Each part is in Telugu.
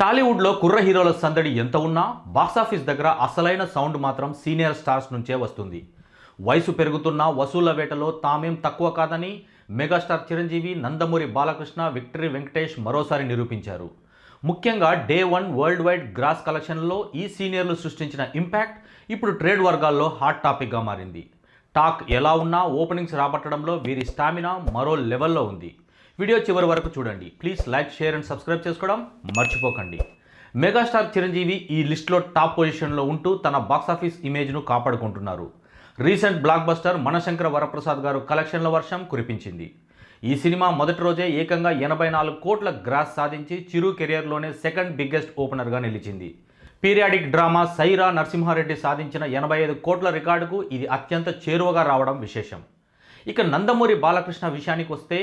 టాలీవుడ్లో కుర్ర హీరోల సందడి ఎంత ఉన్నా బాక్సాఫీస్ దగ్గర అసలైన సౌండ్ మాత్రం సీనియర్ స్టార్స్ నుంచే వస్తుంది. వయసు పెరుగుతున్న వసూళ్ళ వేటలో తామేం తక్కువ కాదని మెగాస్టార్ చిరంజీవి నందమూరి బాలకృష్ణ విక్టరీ వెంకటేష్ మరోసారి నిరూపించారు. ముఖ్యంగా day one world wide gross కలెక్షన్లో ఈ సీనియర్లు సృష్టించిన ఇంపాక్ట్ ఇప్పుడు ట్రేడ్ వర్గాల్లో హాట్ టాపిక్గా మారింది. టాక్ ఎలా ఉన్నా ఓపెనింగ్స్ రాబట్టడంలో వీరి స్టామినా మరో లెవెల్లో ఉంది. వీడియో చివరి వరకు చూడండి. Please like share and subscribe చేసుకోవడం మర్చిపోకండి. మెగాస్టార్ చిరంజీవి ఈ లిస్ట్లో టాప్ పొజిషన్లో ఉంటూ తన బాక్సాఫీస్ ఇమేజ్ను కాపాడుకుంటున్నారు. Recent blockbuster మనశంకర Varaprasad Garu కలెక్షన్ల వర్షం కురిపించింది. ఈ సినిమా మొదటి రోజే ఏకంగా ఎనభై నాలుగు కోట్ల గ్రాస్ సాధించి చిరు కెరియర్లోనే సెకండ్ బిగ్గెస్ట్ ఓపెనర్గా నిలిచింది. పీరియాడిక్ డ్రామా సైరా నరసింహారెడ్డి సాధించిన ఎనభై ఐదు కోట్ల రికార్డుకు ఇది అత్యంత చేరువగా రావడం విశేషం. ఇక నందమూరి బాలకృష్ణ విషయానికి వస్తే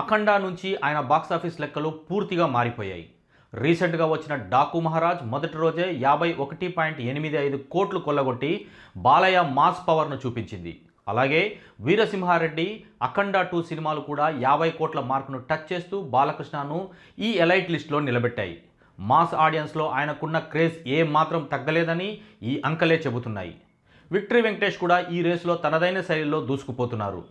అఖండ నుంచి ఆయన బాక్సాఫీస్ లెక్కలు పూర్తిగా మారిపోయాయి. రీసెంట్గా వచ్చిన డాకు మహారాజ్ మొదటి రోజే యాభై ఒకటి పాయింట్ ఎనిమిది ఐదు కోట్లు కొల్లగొట్టి బాలయ్య మాస్ పవర్ను చూపించింది. అలాగే వీరసింహారెడ్డి అఖండ టూ సినిమాలు కూడా యాభై కోట్ల మార్కును టచ్ చేస్తూ బాలకృష్ణను ఈ ఎలైట్ లిస్ట్లో నిలబెట్టాయి. మాస్ ఆడియన్స్లో ఆయనకున్న క్రేజ్ ఏ మాత్రం తగ్గలేదని ఈ అంకలే చెబుతున్నాయి. విక్టరీ వెంకటేష్ కూడా ఈ రేసులో తనదైన శైలిలో దూసుకుపోతున్నారు.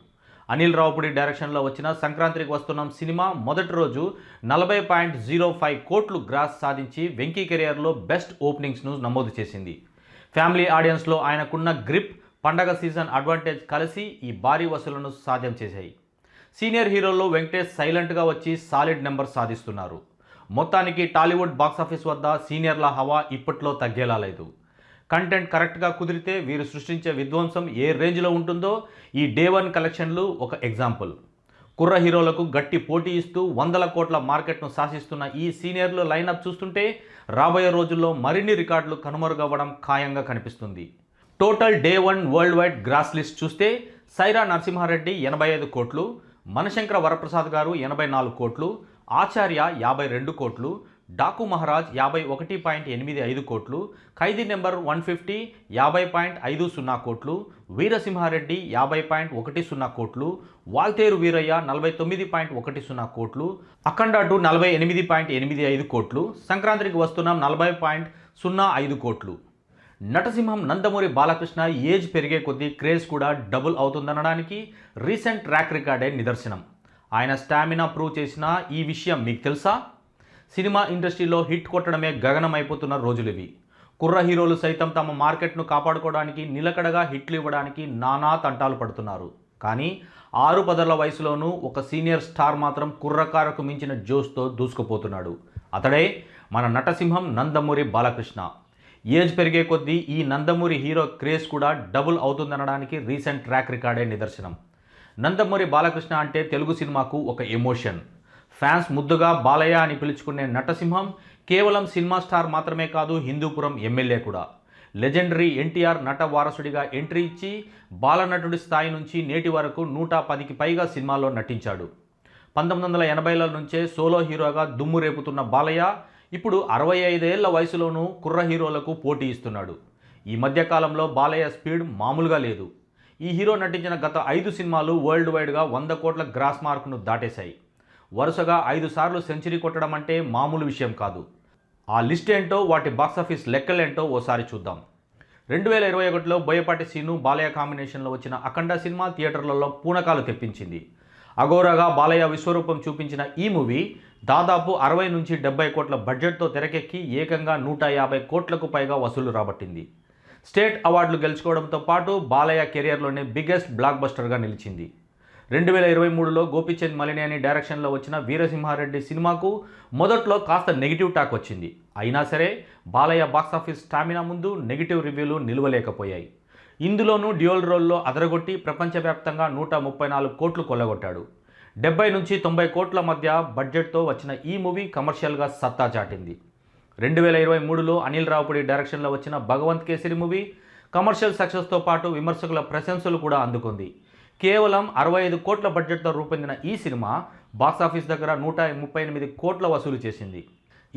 అనిల్ రావుపుడి డైరెక్షన్లో వచ్చిన సంక్రాంతికి వస్తున్నాం సినిమా. మొదటి రోజు నలభై పాయింట్ జీరో ఫైవ్ కోట్లు గ్రాస్ సాధించి వెంకీ కెరియర్లో బెస్ట్ ఓపెనింగ్స్ను నమోదు చేసింది. ఫ్యామిలీ ఆడియన్స్లో ఆయనకున్న గ్రిప్ పండగ సీజన్ అడ్వాంటేజ్ కలిసి ఈ భారీ వసూలను సాధ్యం చేశాయి. సీనియర్ హీరోల్లో వెంకటేష్ సైలెంట్గా వచ్చి సాలిడ్ నెంబర్ సాధిస్తున్నారు. మొత్తానికి టాలీవుడ్ బాక్సాఫీస్ వద్ద సీనియర్ల హవా ఇప్పట్లో తగ్గేలా లేదు. కంటెంట్ కరెక్ట్గా కుదిరితే వీరు సృష్టించే విధ్వంసం ఏ రేంజ్లో ఉంటుందో ఈ డే వన్ కలెక్షన్లు ఒక ఎగ్జాంపుల్. కుర్ర హీరోలకు గట్టి పోటీ ఇస్తూ వందల కోట్ల మార్కెట్ను శాసిస్తున్న ఈ సీనియర్లు లైనప్ చూస్తుంటే రాబోయే రోజుల్లో మరిన్ని రికార్డులు కనుమరుగవ్వడం ఖాయంగా కనిపిస్తుంది. Total day one worldwide gross list చూస్తే సైరా నరసింహారెడ్డి ఎనభై ఐదు కోట్లు మనశంకర వరప్రసాద్ గారు ఎనభై నాలుగు కోట్లు ఆచార్య యాభై రెండు కోట్లు డాకు మహారాజ్ యాభై ఒకటి పాయింట్ ఎనిమిది ఐదు కోట్లు ఖైదీ నెంబర్ వన్ ఫిఫ్టీ యాభై పాయింట్ ఐదు సున్నా కోట్లు వీరసింహారెడ్డి యాభై పాయింట్ ఒకటి సున్నా కోట్లు వాల్తేరు వీరయ్య నలభై తొమ్మిది పాయింట్ ఒకటి సున్నా కోట్లు అఖండ టు నలభై ఎనిమిది పాయింట్ ఎనిమిది ఐదు కోట్లు సంక్రాంతికి వస్తున్నాం నలభై పాయింట్ సున్నా ఐదు కోట్లు. నటసింహం నందమూరి బాలకృష్ణ ఏజ్ పెరిగే కొద్దీ క్రేజ్ కూడా డబుల్ అవుతుందనడానికి రీసెంట్ ట్రాక్ రికార్డే నిదర్శనం. ఆయన స్టామినా ప్రూవ్ చేసిన ఈ విషయం మీకు తెలుసా? సినిమా ఇండస్ట్రీలో హిట్ కొట్టడమే గగనమైపోతున్న రోజులివి. కుర్ర హీరోలు సైతం తమ మార్కెట్ను కాపాడుకోవడానికి నిలకడగా హిట్లు ఇవ్వడానికి నానా తంటాలు పడుతున్నారు. కానీ ఆరు పదల వయసులోనూ ఒక సీనియర్ స్టార్ మాత్రం కుర్రకారకు మించిన జోష్తో దూసుకుపోతున్నాడు. అతడే మన నటసింహం నందమూరి బాలకృష్ణ. ఏజ్ పెరిగే కొద్దీ ఈ నందమూరి హీరో క్రేజ్ కూడా డబుల్ అవుతుందనడానికి రీసెంట్ ట్రాక్ రికార్డే నిదర్శనం. నందమూరి బాలకృష్ణ అంటే తెలుగు సినిమాకు ఒక ఎమోషన్. ఫ్యాన్స్ ముద్దుగా బాలయ్య అని పిలుచుకునే నటసింహం కేవలం సినిమా స్టార్ మాత్రమే కాదు హిందూపురం ఎమ్మెల్యే కూడా. లెజెండరీ ఎన్టీఆర్ నట వారసుడిగా ఎంట్రీ ఇచ్చి బాలనటుడి స్థాయి నుంచి నేటి వరకు నూట పదికి పైగా సినిమాల్లో నటించాడు. పంతొమ్మిది వందల ఎనభైల నుంచే సోలో హీరోగా దుమ్ము రేపుతున్న బాలయ్య ఇప్పుడు అరవై ఐదేళ్ళ వయసులోనూ కుర్ర హీరోలకు పోటీ ఇస్తున్నాడు. ఈ మధ్యకాలంలో బాలయ్య స్పీడ్ మామూలుగా లేదు. ఈ హీరో నటించిన గత ఐదు సినిమాలు వరల్డ్ వైడ్గా వంద కోట్ల గ్రాస్ మార్కును దాటేశాయి. వరుసగా ఐదు సార్లు సెంచరీ కొట్టడం అంటే మామూలు విషయం కాదు. ఆ లిస్ట్ ఏంటో వాటి బాక్సాఫీస్ లెక్కలేంటో ఓసారి చూద్దాం. రెండు వేల ఇరవై ఒకటిలో బోయపాటి సీను బాలయ్య కాంబినేషన్లో వచ్చిన అఖండ సినిమా థియేటర్లలో పూనకాలు తెప్పించింది. అఘోరగా బాలయ్య విశ్వరూపం చూపించిన ఈ మూవీ దాదాపు అరవై నుంచి డెబ్బై కోట్ల బడ్జెట్తో తెరకెక్కి ఏకంగా నూట యాభై కోట్లకు పైగా వసూలు రాబట్టింది. స్టేట్ అవార్డులు గెలుచుకోవడంతో పాటు బాలయ్య కెరియర్లోనే బిగ్గెస్ట్ బ్లాక్ బస్టర్గా నిలిచింది. రెండు వేల ఇరవై మూడులో గోపీచంద్ మలినేని డైరెక్షన్లో వచ్చిన వీరసింహారెడ్డి సినిమాకు మొదట్లో కాస్త నెగిటివ్ టాక్ వచ్చింది. అయినా సరే బాలయ్య బాక్సాఫీస్ స్టామినా ముందు నెగిటివ్ రివ్యూలు నిలవలేకపోయాయి. ఇందులోనూ డ్యూయల్ రోల్లో అదరగొట్టి ప్రపంచవ్యాప్తంగా నూట ముప్పై నాలుగు కోట్లు కొల్లగొట్టాడు. డెబ్బై నుంచి తొంభై కోట్ల మధ్య బడ్జెట్తో వచ్చిన ఈ మూవీ కమర్షియల్గా సత్తా చాటింది. రెండు వేల ఇరవై మూడులో అనిల్ రావుపుడి డైరెక్షన్లో వచ్చిన భగవంత్ కేసరి మూవీ కమర్షియల్ సక్సెస్తో పాటు విమర్శకుల ప్రశంసలు కూడా అందుకుంది. కేవలం అరవై ఐదు కోట్ల బడ్జెట్తో రూపొందిన ఈ సినిమా బాక్సాఫీస్ దగ్గర నూట ముప్పై ఎనిమిది కోట్ల వసూలు చేసింది.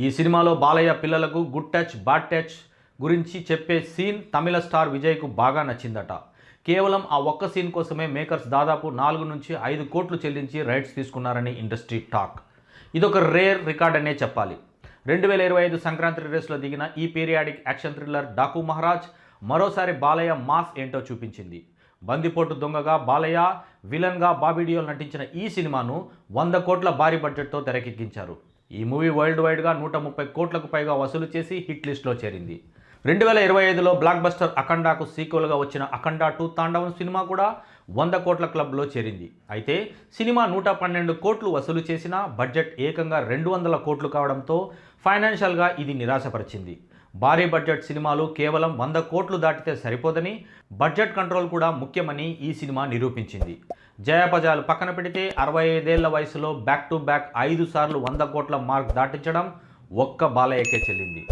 ఈ సినిమాలో బాలయ్య పిల్లలకు గుడ్ టచ్ బ్యాడ్ టచ్ గురించి చెప్పే సీన్ తమిళ స్టార్ విజయ్కు బాగా నచ్చిందట. కేవలం ఆ ఒక్క సీన్ కోసమే మేకర్స్ దాదాపు నాలుగు నుంచి ఐదు కోట్లు చెల్లించి రైట్స్ తీసుకున్నారని ఇండస్ట్రీ టాక్. ఇదొక రేర్ రికార్డ్ అనే చెప్పాలి. రెండు వేల ఇరవై ఐదు సంక్రాంతి రేస్లో దిగిన ఈ periodic action thriller Daaku Maharaaj మరోసారి బాలయ్య మాస్ ఏంటో చూపించింది. బందిపోటు దొంగగా బాలయ్య విలన్గా బాబీడియోలు నటించిన ఈ సినిమాను వంద కోట్ల భారీ బడ్జెట్తో తెరకెక్కించారు. ఈ మూవీ వరల్డ్ వైడ్గా నూట ముప్పై కోట్లకు పైగా వసూలు చేసి హిట్ లిస్ట్లో చేరింది. రెండు వేల ఇరవై ఐదులో బ్లాక్ బస్టర్ అఖండాకు సీక్వెల్గా వచ్చిన అఖండా టూ తాండవం సినిమా కూడా వంద కోట్ల క్లబ్లో చేరింది. అయితే సినిమా నూట పన్నెండు కోట్లు వసూలు చేసినా బడ్జెట్ ఏకంగా రెండు వందల కోట్లు కావడంతో ఫైనాన్షియల్గా ఇది నిరాశపరిచింది. భారీ బడ్జెట్ సినిమాలు కేవలం వంద కోట్లు దాటితే సరిపోదని బడ్జెట్ కంట్రోల్ కూడా ముఖ్యమని ఈ సినిమా నిరూపించింది. జయాపజాలు పక్కన పెడితే అరవై ఐదేళ్ళ వయసులో బ్యాక్ టు బ్యాక్ ఐదు సార్లు వంద కోట్ల మార్క్ దాటించడం ఒక్క బాలయ్యకే చెల్లింది.